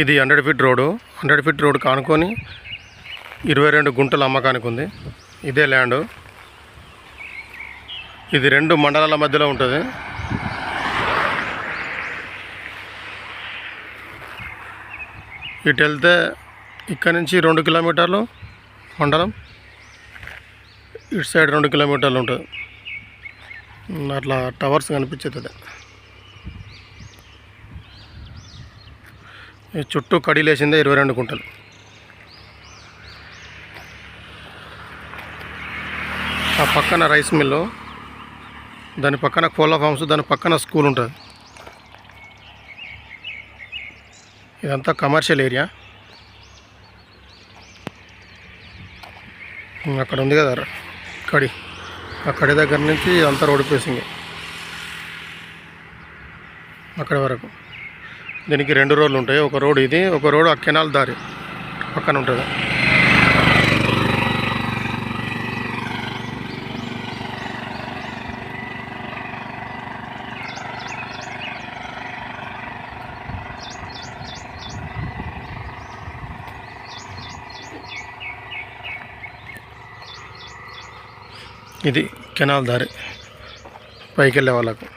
ఇది hundred feet road. Hundred feet road కానుకొని ఇరవై రెండు గుంటల అమ్మకానికి ఉంది. ఇదే ల్యాండ్. ఇది రెండు మండలాల మధ్యలో ఉంటుంది. ఇటు వెళ్తే ఇక్కడ నుంచి రెండు కిలోమీటర్లు మండలం. ఇటు సైడ్ రెండు కిలోమీటర్లు ఉంటుంది. అట్లా టవర్స్ కనిపించేది చుట్టూ కడిలేసిందే ఇరవై రెండు గుంటలు. ఆ పక్కన రైస్ మిల్లు దాని పక్కన కోళ్ళ ఫామ్స్ దాని పక్కన స్కూల్ ఉంటుంది. ఇదంతా కమర్షియల్ ఏరియా. అక్కడ ఉంది కదా కడి. ఆ కడి దగ్గర నుంచి అంతా రోడ్డు పేసింది అక్కడ వరకు. దీనికి రెండు రోడ్లు ఉంటాయి. ఒక రోడ్ ఇది ఒక రోడ్ ఆ కెనాల్ దారి. పక్కన ఉంటుంది. ఇది కెనాల్ దారి. పైకి వెళ్ళే వాళ్ళకు.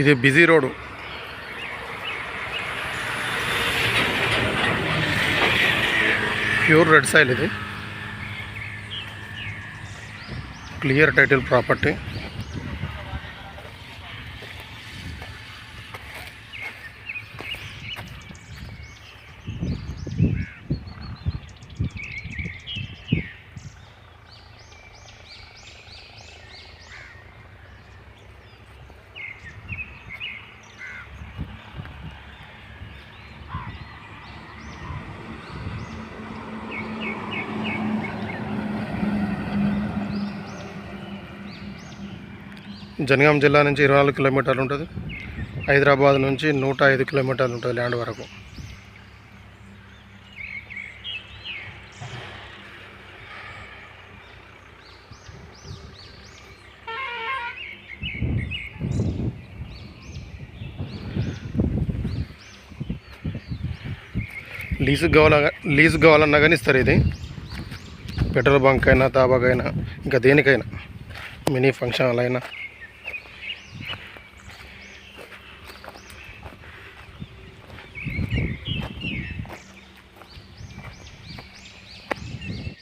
ఇది busy road. Pure red soil ఇది. Clear title property. జనగాం జిల్లా నుంచి ఇరవై నాలుగు కిలోమీటర్లు ఉంటుంది. హైదరాబాద్ నుంచి నూట ఐదు కిలోమీటర్లు ఉంటుంది ల్యాండ్ వరకు. లీజు కావాల లీజు కావాలన్నా కానీ ఇస్తారు ఇది. పెట్రోల్ బంక్ అయినా తాబాకైనా ఇంకా దేనికైనా మినీ ఫంక్షన్ హాల్ అయినా